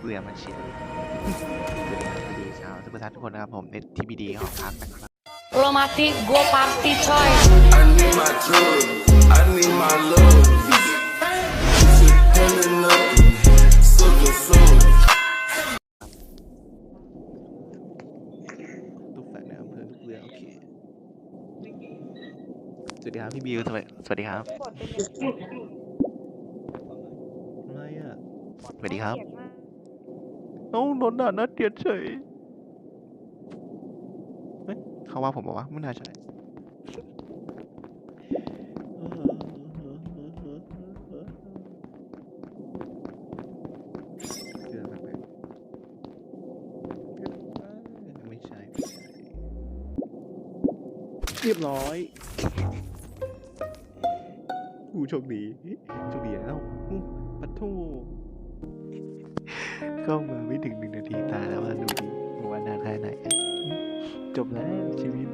เบื่อมันเชียวสวัสดีครับสวัสดีชาวซุปเปอร์ทัศน์ทุกคนนะครับผมเน็ตทีบีดีของพักนะครับ Romantic go party choice. I need my drugs. I need my love. She pulling up, sucking flow. ตุ๊กแฝดในอำเภอลูกเรือโอเคสวัสดีครับพี่บิวสวัสดีสวัสดีครับอะไรอะ สวัสดีครับ เอ้านนท์น่ะน่าเกลียดเฉยเฮ้ยเขาว่าผมบอกว่าไม่น่าใช่เกินไปๆไม่ใช่ไม่ใช่เรียบร้อยกูโชคดี โชคดีแล้วอู้ปัดโท ก็มาไม่ถึงหนึ่งนาทีตายแล้วว่าดูดิว่านานแค่ไหนจบแล้วชีวิต